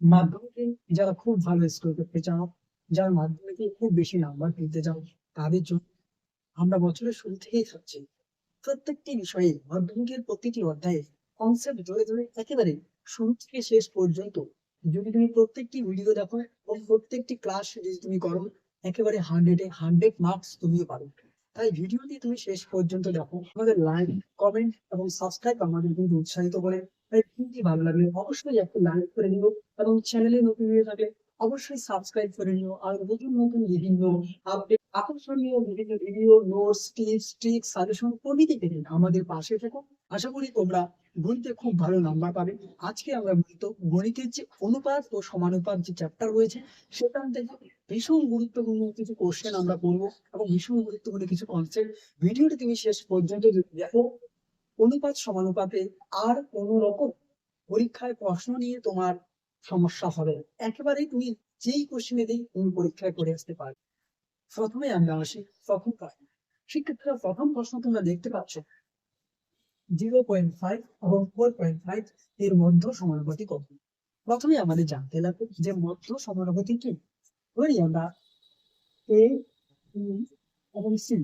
মাধ্যমিকে যারা খুব ভালো স্কোর করতে চাও যারা মাধ্যমিকে খুব বেশি নাম্বার পেতে চাও তাদের জন্য আমরা বছরের শুরু থেকেই থাকছি। প্রত্যেকটি বিষয়ে মাধ্যমিকের প্রতিটি অধ্যায়ে কনসেপ্ট ধরে ধরে একেবারে শুরু থেকে শেষ পর্যন্ত যদি তুমি প্রত্যেকটি ভিডিও দেখো এবং প্রত্যেকটি ক্লাস যদি তুমি করো, একেবারে হান্ড্রেডে হান্ড্রেড মার্কস তুমিও পারো তাই ভিডিওটি তুমি শেষ পর্যন্ত দেখো। আমাদের লাইক কমেন্ট এবং সাবস্ক্রাইব আমাদের কিন্তু উৎসাহিত করে তাই ভিডিওটি ভালো লাগলে অবশ্যই একটা লাইক করে নিও এবং চ্যানেলে নতুন হয়ে থাকলে অবশ্যই সাবস্ক্রাইব করে নিও আর নতুন নতুন বিভিন্ন আপডেট আকর্ষণীয় বিভিন্ন video notes tips tricks suggestion প্রভৃতি পেতে আমাদের পাশে থেকো। আশা করি তোমরা গণিতে খুব ভালো নাম্বার পাবে। আজকে আমরা মূলত গণিতের যে অনুপাত ও সমানুপাত যে চ্যাপ্টার রয়েছে, সেখান থেকে ভীষণ গুরুত্বপূর্ণ কিছু কোশ্চেন আমরা করব এবং ভীষণ গুরুত্বপূর্ণ কিছু কনসেপ্ট ভিডিওটি তুমি শেষ পর্যন্ত দেখো অনুপাত সমানুপাতে আর কোনো রকম পরীক্ষায় প্রশ্ন নিয়ে তোমার সমস্যা হবে। একেবারেই তুমি যেই কোশ্চেনে দিই তুমি পরীক্ষায় করে আসতে পারবে। প্রথমে আমরা আসি, প্রথম প্রশ্ন। শিক্ষার্থীরা, প্রথম প্রশ্ন তোমরা দেখতে পাচ্ছ। জিরো পয়েন্ট ফাইভ এবং ফোর পয়েন্ট ফাইভ এর মধ্য সমানুপাতি কত? প্রথমে আমাদের জানতে লাগবে যে মধ্য সমানুপাতি কি? ধরি আমরা এ এবং সি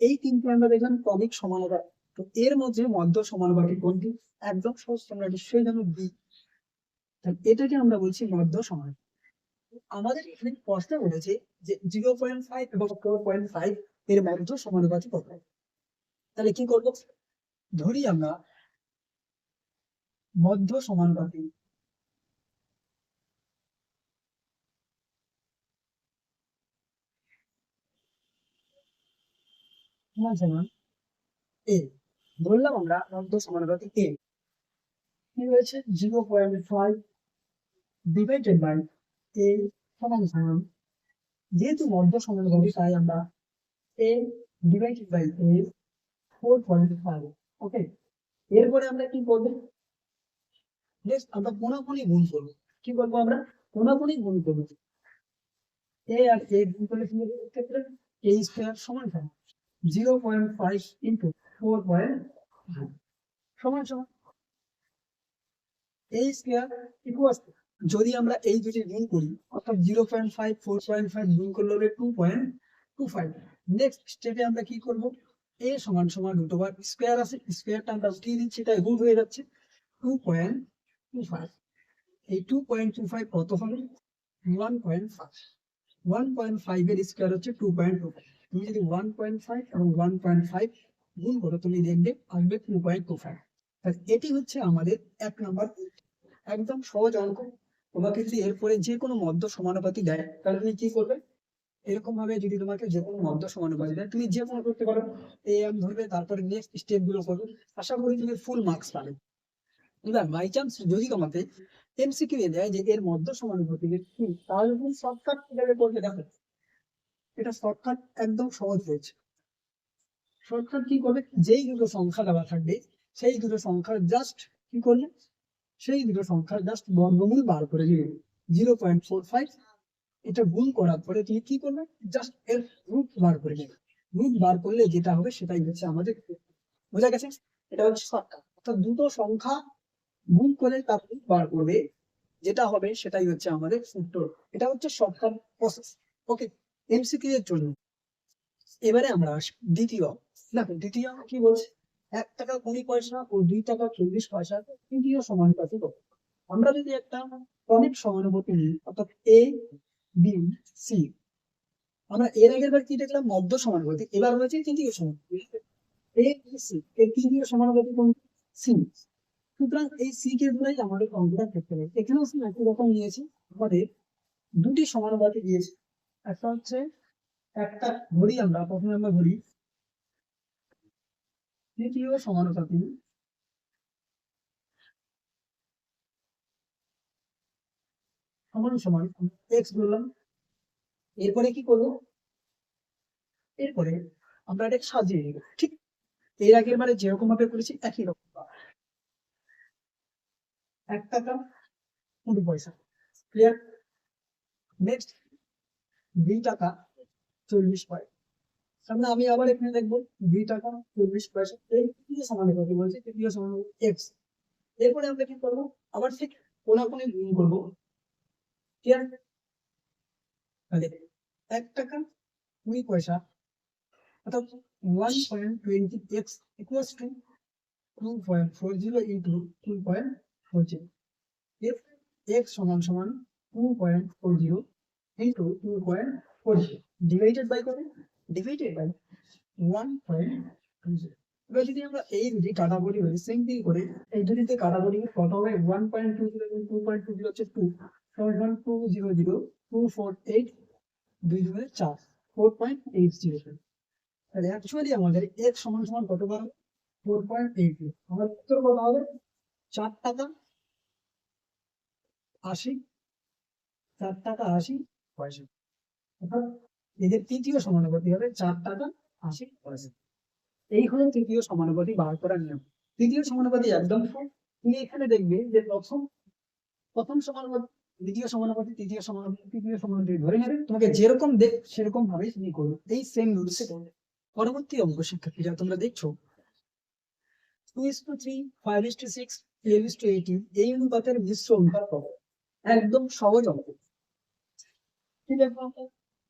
এই তিনটে আমরা দেখলাম ক্রমিক সমানুপাত তো এর মধ্যে মধ্য সমানুপাতি কোনটি? একদম সহজ তোমরা নিশ্চয়ই জানো বি। এটাকে আমরা বলছি মধ্য সমানুপাতি আমাদের এখানে প্রশ্ন বলেছে যে জিরো পয়েন্ট ফাইভ এবং ফোর পয়েন্ট ফাইভ এর মধ্য সমানুপাতি কত? তাহলে কি করব? ধরি আমরা মধ্য সমানুপাতি সমান সমান এ বললাম আমরা মধ্য সমানুপাতি এ কি রয়েছে? Zero point five divided by a সমান সমান যেহেতু মধ্য সমানুপাতি তাই আমরা a divided by a four point five, okay? এরপরে আমরা কি করব? নেক্সট আমরা কোনাকুনি গুণ করব। কি করব আমরা? কোনাকুনি গুণ করব। এ আর এ গুণ করলে কি ক্ষেত্রে এ স্কোয়ার সমান সমান zero point five into four point সমান সমান এই স্কোয়ার ইকুয়াল যদি আমরা এই দুটি গুণ করি, অর্থাৎ zero point five four point five গুণ করলে হবে two point two five next স্টেপে আমরা কি করব? এ সমান সমান রুট ওভার স্কোয়ার আছে স্কোয়ারটা আমরা উঠিয়ে দিচ্ছি তাই রুট হয়ে যাচ্ছে টু পয়েন্ট টু ফাইভ এই টু পয়েন্ট টু ফাইভ কত হবে? One point five one point five এর স্কোয়ার হচ্ছে টু পয়েন্ট টু তুমি যদি ওয়ান পয়েন্ট ফাইভ এবং ওয়ান পয়েন্ট ফাইভ গুণ করো, তুমি দেখবে আসবে টু পয়েন্ট টু ফাইভ এটি হচ্ছে আমাদের এক নম্বর একদম সহজ অঙ্ক। তোমাকে যদি এরপরে যে কোনো মধ্য সমানুপাতি দেয়, তাহলে তুমি কি করবে? এরকম ভাবে যদি তোমাকে যে কোনো মধ্য সমানুপাতি দেয়, তুমি যে কোনো করতে পারো। এ এম ধরবে, তারপরে নেক্সট স্টেপগুলো করবে। আশা করি তুমি ফুল মার্কস পাবে। এবার বাই চান্স যদি তোমাকে এমসিকিউ এ দেয় যে এর মধ্য সমানুপাতি কি, তাহলে তুমি শর্টকাট কীভাবে করবে দেখো। এটা শর্টকাট একদম সহজ হয়েছে। শর্টকাট কি করবে যেই দুটো সংখ্যা দেওয়া থাকবে সেই দুটো সংখ্যার জাস্ট কি করলে? সেই দুটো সংখ্যার জাস্ট বর্গমূল বার করে দিবে জিরো পয়েন্ট ফোর ফাইভ এটা গুণ করার পরে তুমি কি করবে? জাস্ট এর রুট বার করে নেবে। রুট বার করলে যেটা হবে সেটাই হচ্ছে আমাদের বোঝা গেছে? এটা হচ্ছে শর্টকাট অর্থাৎ দুটো সংখ্যা গুণ করে তার রুট বার করবে যেটা হবে সেটাই হচ্ছে আমাদের উত্তর। এটা হচ্ছে শর্টকাট প্রসেস ওকে এমসিকিউ এর জন্য। এবারে আমরা আসি দ্বিতীয়। দেখো দ্বিতীয় কি বলছে? এক টাকা কুড়ি পয়সা ও দুই টাকা চল্লিশ পয়সা তৃতীয় সমানুপাতি আমরা যদি একটা ক্রমিক সমানুপাতি নিই, অর্থাৎ এ বি সি আমরা এর আগের বার কি দেখলাম? মধ্য সমানুপাতি এবার হয়েছে তৃতীয় সমানুপাতি এ সি এর তৃতীয় সমানুপাতি কোন সি সুতরাং এই সি কে ধরেই আমাদের অঙ্কটা করতে হবে। এখানেও সে একই রকম নিয়েছে। আমাদের দুটি সমানুপাতি দিয়েছে একটা হচ্ছে একটা ঘড়ি আমরা প্রথমে আমরা ধরি তৃতীয় সমানুপাতি সমান সমান এক্স বললাম। এরপরে কি করব? এরপরে আমরা এটা সাজিয়ে নেব, ঠিক? এর আগের বারে যেরকম ভাবে করেছি একই রকম এক টাকা কুড়ি পয়সা ক্লিয়ার নেক্সট দুই টাকা চল্লিশ পয়সা। সামনে আমি আবার এখানে দেখব দুই টাকা চল্লিশ পয়সা। এই তৃতীয় সমানুপাতি বলছি? তৃতীয় সমানুপাতি এক্স এরপরে আমরা কি করব? আবার ঠিক কোনাকুনি গুণ করব। এক টাকা কুড়ি পয়সা। অর্থাৎ one point twenty x equals to two point four zero into two point four zero x সমান সমান two point four zero into two point four zero divided by কত divided by one point zero এবার যদি আমরা এই দুটি কাটাকুটি করি সেম থিং করে, এই দুটিতে কাটাকুটি কত হবে one point two zero two point two zero হচ্ছে টু সমান two zero zero two four eight দুই দুই চার ফোর পয়েন্ট এইট জিরো তাহলে অ্যাকচুয়ালি আমাদের এক সমান সমান কত বার ফোর পয়েন্ট এইট আমার উত্তর কত হবে? চার টাকা আশি, চার টাকা আশি তৃতীয় সমানুপাতি হবে চার টাকা আশি পয়সা। এই হলো তৃতীয় সমানুপাতি বার করার নিয়ম। তৃতীয় সমানুপাতি একদম তুমি এখানে দেখবে যে প্রথম প্রথম সমানুপাতি দ্বিতীয় সমানুপাতি, তৃতীয় সমানুপাতি তৃতীয় সমানুপাতি ধরে নেবে। তোমাকে যেরকম দেখ সেরকম ভাবে তুমি করবে। এই সেম রুলসে পরবর্তী অঙ্ক শিক্ষার্থীরা, তোমরা দেখছ। Two is to three five is to six two eighteen এই অনুপাতের মিশ্র অনুপাত একদম সহজ অঙ্ক। কি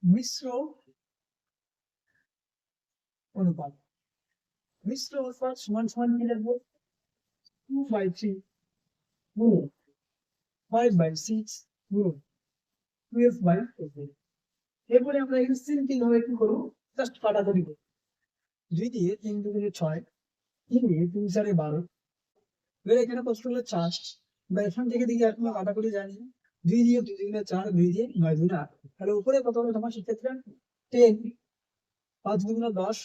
মিশ্র অনুপাত মিশ্র অনুপাত সমান সমান কি টু বাই থ্রি গুণ ফাইভ বাই সিক্স গুণ টুয়েলভ বাই এরপরে আমরা এখানে সিম্পল ভাবে কি করব জাস্ট কাটাকাটি করব দুই দিয়ে তিন দুগুণে ছয় তিন দিয়ে তিন চারে বারো এখানে কষ্ট হলো চার বা এখান থেকে দিকে এখনও কাটাকুটি জানি দুই দিয়ে দুই দুগুণে চার দুই দিয়ে নয় দুগুণে আট তাহলে উপরে কত হলো তোমার সেক্ষেত্রে টেন পাঁচ দুগুণে দশ,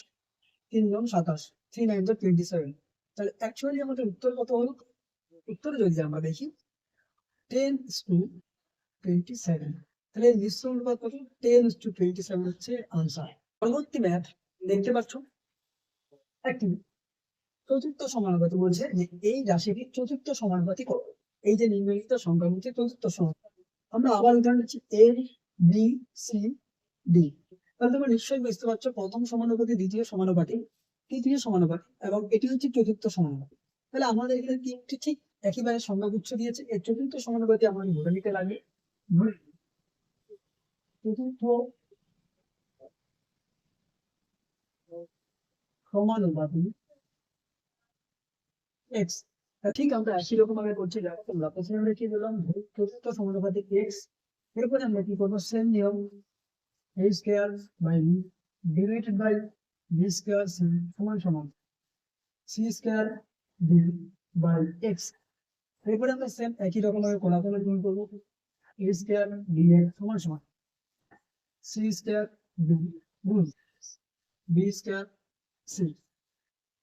তিন জন সাতাশ থ্রি নাইন টোয়েন্টি সেভেন তাহলে অ্যাকচুয়ালি আমাদের উত্তর কত হলো? উত্তর যদি আমরা দেখি টেন টু টোয়েন্টি সেভেন তাহলে মিশ্র অনুপাত কত? টেন টু টোয়েন্টি সেভেন হচ্ছে আনসার পরবর্তী ম্যাথ দেখতে পাচ্ছ? একটি চতুর্থ সমানুপাতি বলছে যে এই রাশিটি চতুর্থ সমানুপাতি কত এই যে নিম্নলিখিত সংখ্যা চতুর্থ সমানুপাতি আমরা আবার উদাহরণ দিচ্ছি এ বি সি ডি তাহলে তোমরা নিশ্চয়ই বুঝতে পারছ প্রথম সমানুপাতি দ্বিতীয় সমানুপাতি তৃতীয় সমানুপাতি এবং এটি হচ্ছে চতুর্থ সমানুপাতি তাহলে আমাদের এখানে তিনটি ঠিক একইভাবে সংখ্যাগুচ্ছ দিয়েছে। এর চতুর্থ সমানুপাতি আমাদের ধরে নিতে লাগে চতুর্থ সমানুপাতি এক্স ঠিক আমরা একই রকম ভাবে করছি, দেখো তোমরা প্রথমে আমরা কি বললাম চতুর্থ সমানুপাতি এক্স এরপরে আমরা কি করব সেম নিয়ম, a square by divided by b square সমান সমান সি স্কয়ার বাই এক্স এরপরে আমরা সেম একই রকম ভাবে কোলাকুলি গুণ করব, a স্কয়ার ডি সমান সমান সি স্কয়ার ডি গুণ b square c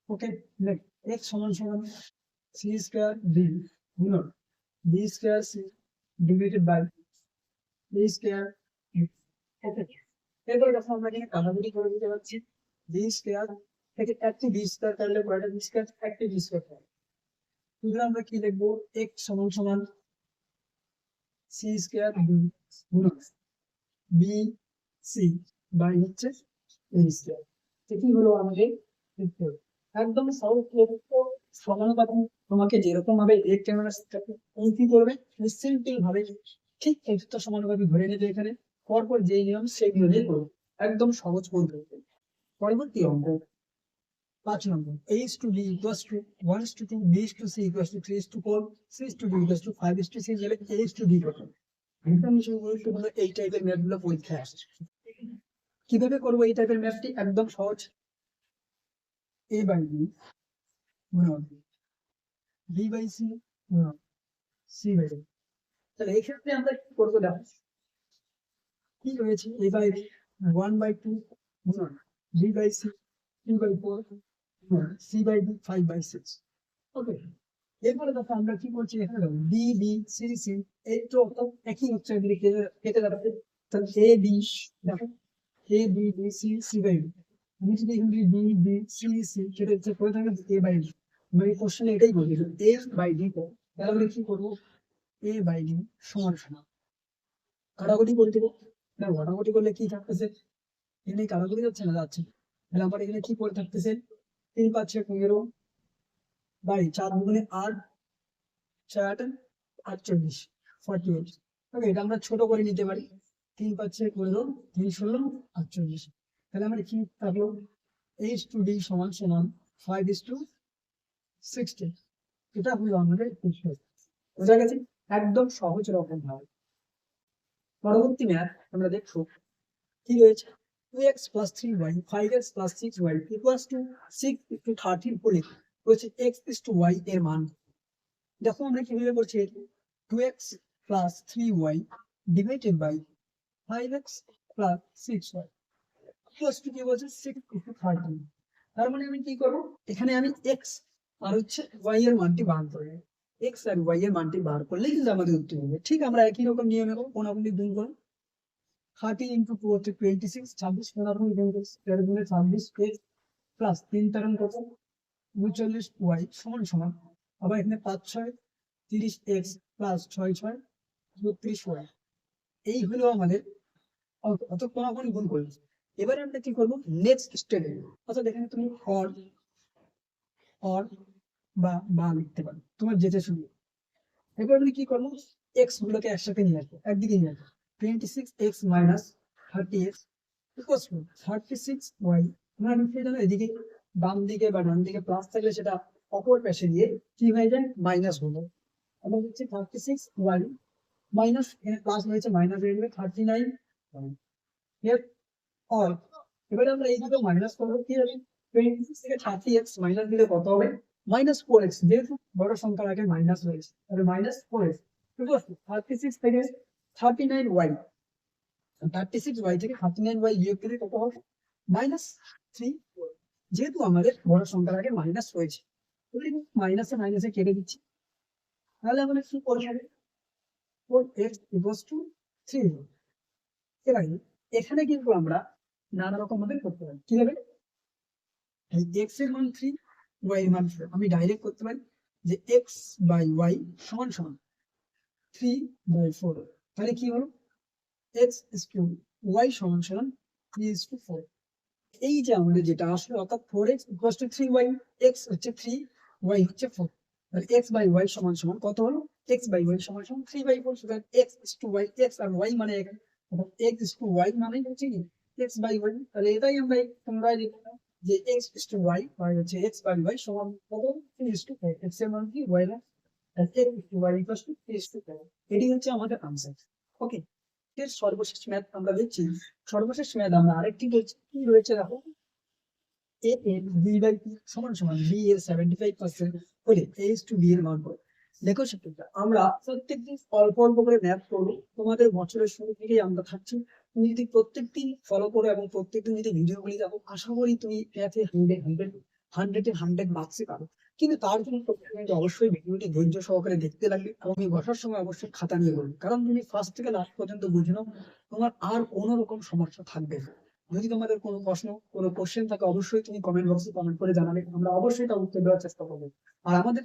okay next x সমান সমান সি স্কয়ার ডি গুণন b square c divided by b square okay দেখো আমরা এখানে কাটাকুটি করে দিতে পারছি বি স্কয়ার থেকে একটি বি স্কয়ার কাটলে কয়টা বি স্কয়ার একটি বি স্কয়ার পাবো সুতরাং আমরা কি লিখব এক্স সমান সমান সি স্কয়ার বি গুণন বি সি বাই হচ্ছে এ স্কয়ার কি হলো আমাদের একদম সহজ সমানুপাতি তোমাকে যেরকম ভাবে এক ক্যামেরা কি করবে সিম্পল ভাবে ঠিক চতুর্থ সমানুপাতি ধরে নেবে এখানে। পরপর যে নিয়ম সেই নিয়মে করবে একদম সহজ পদ্ধতি। পরবর্তী অঙ্ক। পাঁচ number. To b equals to 1 is to 2 b is to c equals to 3 is to 4 c is to d equals to 5 is to c গেলে a is to d কত ইনফরমেশন এই টাইপের ম্যাথগুলো পরীক্ষায় আসে। কীভাবে করব এই টাইপের ম্যাথটি একদম সহজ। এই by by b one by two four five by six okay এরপরে দেখো আমরা কি করছি? এখানে b b, c c, এই তো একই হচ্ছে কেটে কেটে যাবে তাহলে a, b, দেখো। A, b b, c c by d আমি বি বি সি সি হচ্ছে করে থাকে এ বাই ডি আমি কোশ্চেন এটাই বলি এ বাই ডি তাহলে আমরা কি করব? এ বাই ডি সমান সমান। কাটাকুটি করে দেবো। না কাটাকুটি করলে কি থাকতেছে? এখানে কাটাকুটি যাচ্ছে না, যাচ্ছে তাহলে আমার এখানে কি পড়ে থাকতেছে? তিন পাঁচে পনেরো বাই চার দুগুণে আট, ছয় আট, আটচল্লিশ ফর্টি এইট ওকে এটা আমরা ছোট করে নিতে পারি। তিন পাঁচে করল তিন ষোলো, আটচল্লিশ। তাহলে আমরা কি থাকল? এইচ টু ডি সমান সমান ফাইভ ইস টু সিক্সটি এটা হলো আমাদের ইকুয়েশন বোঝা গেছে? একদম সহজ রকম ভাবে। পরবর্তী ম্যাথ আমরা দেখব কি রয়েছে। Two x plus three y five x plus six y এর মান। দেখো আমরা কীভাবে করছি two x plus three y divided by five x plus six y two কি বলছে? সিক্স টু থার্টিন তার মানে আমি কি করব? এখানে আমি এক্স আর হচ্ছে ওয়াই এর মানটি বার করে। এক্স আর ওয়াই এর মানটি বার করলে কিন্তু আমাদের উত্তর হবে। ঠিক আমরা একই রকম নিয়মে করব কোনাগুলি গুণ করো থার্টি ইন্টু টু হচ্ছে টোয়েন্টি সিক্স ছাব্বিশ করছি তেরো গুণে ছাব্বিশ এক্স প্লাস তিন তেরো কত উনচল্লিশ ওয়াই সমান সমান। আবার এখানে পাঁচ ছয়, তিরিশ এক্স প্লাস ছয় ছয়, বত্রিশ ওয়াই এই হলো আমাদের অত- কোনাগুলি গুণ করব। এবারে আমরা কি করব? নেক্সট স্টেপে অর্থাৎ এখানে তুমি অর অর বা বা লিখতে পারো। তোমার যেতে শুরু এবার আমি কি করব? এক্স গুলোকে একসাথে নিয়ে আসব, একদিকে নিয়ে আসব। Twenty six x minus thirty x equals to thirty six y তোমরা লিখে জানো এদিকে বাম দিকে বা ডান দিকে প্লাস থাকলে সেটা অপর পাশে দিয়ে কি হয়ে যায়? মাইনাস হলো। এবং হচ্ছে থার্টি সিক্স ওয়াই মাইনাস এখানে প্লাস হয়েছে মাইনাস হয়ে যাবে থার্টি নাইন এর এবারে আমরা এই দুটো মাইনাস করব, কি হবে? টোয়েন্টি সিক্স থেকে থার্টি এক্স মাইনাস দিলে কত হবে? মাইনাস ফোর এক্স যেহেতু বড় সংখ্যার আগে মাইনাস রয়েছে, তাহলে minus four x thirty six থেকে thirty nine y thirty six y থেকে থার্টি নাইন ওয়াই বিয়োগ দিলে কত হবে? মাইনাস থ্রি যেহেতু আমাদের বড় সংখ্যার আগে মাইনাস রয়েছে মাইনাসে মাইনাসে কেটে দিচ্ছি, তাহলে আমাদের কি করতে হবে? Four x equals to three এবার এখানে কিন্তু আমরা নানা রকম ভাবে করতে পারি কীভাবে এই এক্সের মান থ্রি ওয়াই মান। আমি ডাইরেক্ট করতে পারি যে এক্স বাই ওয়াই সমান সমান থ্রি বাই ফোর তাহলে কি হলো এক্স ইস টু ওয়াই সমান সমান থ্রি ইস টু ফোর এই যে আমাদের যেটা আসলে, অর্থাৎ four x equal to three y x হচ্ছে থ্রি ওয়াই হচ্ছে ফোর তাহলে এক্স বাই ওয়াই সমান সমান কত হলো এক্স বাই ওয়াই সমান সমান থ্রি বাই ফোর সুতরাং x is to y x R Y মানে এখানে এক্স ইস টু ওয়াই মানে হচ্ছে কি এক্স বাই ওয়াই তাহলে এটাই আমরা তোমরা লিখবে যে এক্স ইস টু ওয়াই মানে হচ্ছে এক্স বাই ওয়াই সমান কত থ্রি ইস টু ফাইভ এক্সের মান কি ওয়াই না x is to y equal to three is to five এটি হচ্ছে আমাদের আনসার ওকে এর সর্বশেষ ম্যাথ আমরা দেখছি। সর্বশেষ ম্যাথ আমরা আরেকটি দেখছি। কি রয়েছে দেখো? এ এর বি বাই পি সমান সমান বি এর সেভেন্টি ফাইভ পার্সেন্ট হলে এইচ টু বি এর মান করো দেখো সেটা আমরা প্রত্যেকদিন অল্প অল্প করে ম্যাথ করব। তোমাদের বছরের শুরু থেকেই আমরা থাকছি। তুমি যদি প্রত্যেকদিন ফলো করো এবং প্রত্যেকদিন যদি ভিডিওগুলি দেখো, আশা করি তুমি ম্যাথে হান্ড্রেড হান্ড্রেড হান্ড্রেডে হান্ড্রেড মার্কসই পাবে। কিন্তু তার জন্য কিন্তু অবশ্যই ভিডিওটি ধৈর্য সহকারে দেখতে লাগবে এবং আমি বসার সময় অবশ্যই খাতা নিয়ে বলবে কারণ তুমি ফার্স্ট থেকে লাস্ট পর্যন্ত বুঝে নাও, তোমার আর কোনো রকম সমস্যা থাকবে না। যদি তোমাদের কোনো প্রশ্ন, কোনো কোশ্চেন থাকে, অবশ্যই তুমি কমেন্ট বক্সে কমেন্ট করে জানাবে। আমরা অবশ্যই তার উত্তর দেওয়ার চেষ্টা করব। আর আমাদের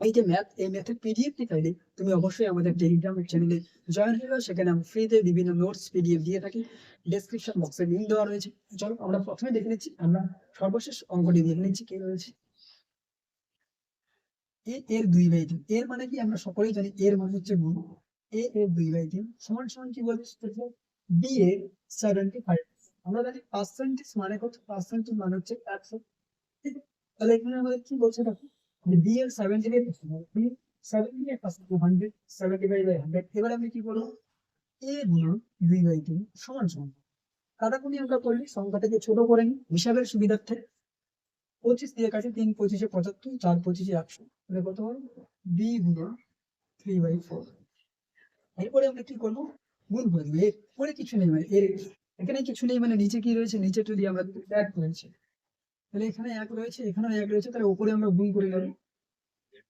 এই যে ম্যাথ এই ম্যাথের পিডিএফটি চাইলে তুমি অবশ্যই আমাদের টেলিগ্রাম চ্যানেলে জয়েন হয়ে সেখানে আমি ফ্রিতে বিভিন্ন নোটস পিডিএফ দিয়ে থাকি ডেসক্রিপশন বক্সে লিঙ্ক দেওয়া রয়েছে চলো আমরা প্রথমে দেখে নিচ্ছি আমরা সর্বশেষ অঙ্কটি দেখে নিচ্ছি কি রয়েছে এ এর দুই বাই তিন এর মানে কি আমরা সকলেই জানি এর মানে হচ্ছে গুণ এ এর দুই বাই তিন সমান সমান কি বলছে বি এর সেভেন্টি ফাইভ আমরা জানি পার্সেন্টেজ মানে কত পার্সেন্টেজ মানে হচ্ছে একশো তাহলে এখানে আমাদের কি বলছে দেখো এর আমি কি করব? এ গুণ দুই বাই তিন সমান সমান। কাটাকুটি আমরা সংখ্যাটাকে ছোট করে হিসাবের সুবিধার্থে। পঁচিশ দিয়ে কাটে, তিন পঁচিশে পঁচাত্তর, চার পঁচিশে একশো। কত হলো? বি গুণ থ্রি বাই ফোর এরপরে আমরা কি করব? গুণ করে দেবো এরপরে কিছু নেই মানে এর এখানে কিছু নেই মানে নিচে কি রয়েছে? নিচে যদি আমরা এক রয়েছে তাহলে এখানে এক রয়েছে, এখানেও এক রয়েছে, তাহলে উপরে আমরা গুণ করে নেব।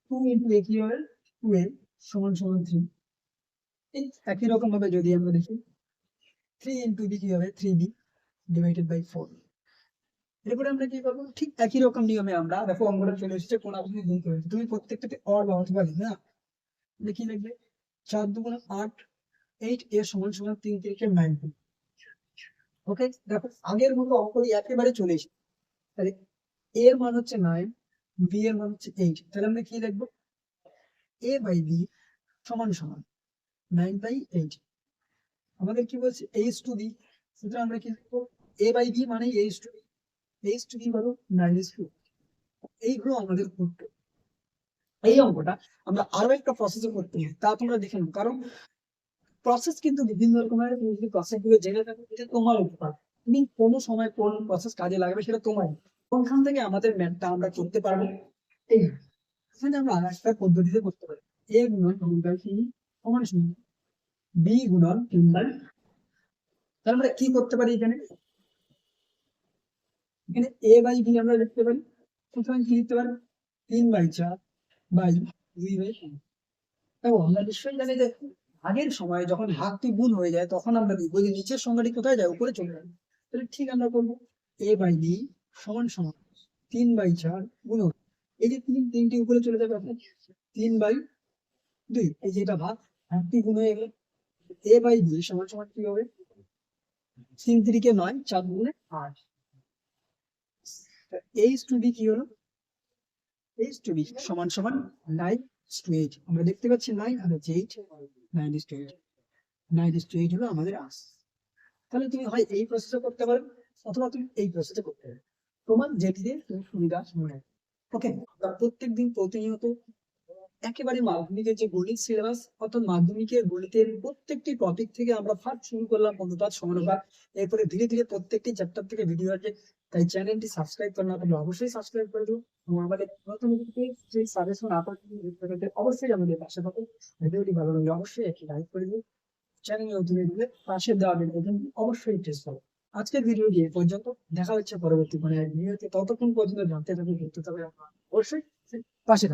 টু ইন্টু এ কি হবে? টু এ সমান সমান থ্রি একই রকম ভাবে যদি আমরা দেখি থ্রি ইন্টু বি কি হবে? Three b divided by four এরপরে আমরা কি করব? ঠিক একই রকম নিয়মে আমরা, দেখো অঙ্কটা চলে এসেছে, কোন আপনি গুণ করে তুমি প্রত্যেকটাতে অর বা অথবা লিখবে, না? লিখি লিখবে? চার দুগুণ আট এইট এ সমান সমান তিন তিনকে নাইন ওকে দেখো, আগের মতো অঙ্কটি একেবারে চলে এসেছে। তাহলে এর মান হচ্ছে নাইন বি এর মান হচ্ছে এইট তাহলে আমরা কি লিখব? এ বাই বি সমান সমান নাইন বাই এইট আমাদের কি বলছে? এইচ টু বি সুতরাং আমরা কি লিখব? এ বাই বি মানে H two B H two B হলো নাইন টু এইগুলো আমাদের করতে এই অঙ্কটা আমরা আরও একটা প্রসেসে করতে হবে, তা তোমরা দেখে নাও। কারণ প্রসেস কিন্তু বিভিন্ন রকমের প্রসেসগুলো জেনে থাকো তোমার উপকার। তুমি কোনো সময় কোন প্রসেস কাজে লাগাবে সেটা তোমার কোনখান থেকে আমাদের ম্যাথটা আমরা করতে পারব? এই, এখানে আমরা আর একটা পদ্ধতিতে করতে পারি। এ গুণন তিন বাই তিন সমান। শূন্য বি গুণন তিন বাই তাহলে আমরা কি করতে পারি এখানে? এখানে এ বাই বি আমরা লিখতে পারি। সুতরাং কি লিখতে পারি? তিন বাই চার বাই দুই বাই দেখো আমরা নিশ্চয়ই জানি যে আগের সময় যখন ভাগটি গুণ হয়ে যায়, তখন আমরা দেখব যে নিচের সংখ্যাটি কোথায় যায়? উপরে চলে যায়। তাহলে ঠিক আমরা করব এ বাই বি সমান সমান তিন বাই চার গুণ এই যে তিন, তিনটি উপরে চলে যাবে আপনার তিন বাই দুই। এই যে এটা ভাগ ভাগটি গুণ হয়ে গেল। এ বাই বি সমান সমান কি হবে? তিন তিরিকে নয়, চার গুণে আট। এইচ টু কি হলো? এইচ টু সমান সমান নাইন টু এইট আমরা দেখতে পাচ্ছি নাইন আর হচ্ছে eight nine two eight nine two হলো আমাদের আস তাহলে তুমি হয় এই প্রসেসে করতে পারো, অথবা তুমি এই প্রসেসে করতে পারো। তোমার যেটিতে তুমি সুবিধা মনে ওকে প্রত্যেক দিন প্রতিনিয়ত একেবারে মাধ্যমিকের যে গণিত সিলেবাস অর্থাৎ মাধ্যমিকের গণিতের প্রত্যেকটি টপিক থেকে আমরা ফার্স্ট শুরু করলাম অনুপাত সমানুপাত। এরপরে ধীরে ধীরে প্রত্যেকটি চ্যাপ্টার থেকে ভিডিও আসবে। তাই চ্যানেলটি সাবস্ক্রাইব করে না থাকলে অবশ্যই সাবস্ক্রাইব করে দিও। এবং আমাদের নতুন যে সাজেশন আপনার অবশ্যই আমাদের পাশে থাকো। ভিডিওটি ভালো লাগলে অবশ্যই একটি লাইক করে দিও। চ্যানেল নতুন দিলে পাশে দেওয়া বেল অবশ্যই টেস্ট করো আজকের ভিডিও দিয়ে এ পর্যন্ত, দেখা হচ্ছে পরবর্তী মানে ভিডিওতে ততক্ষণ পর্যন্ত জানতে থাকুন দেখতে তবে অবশ্যই পাশে।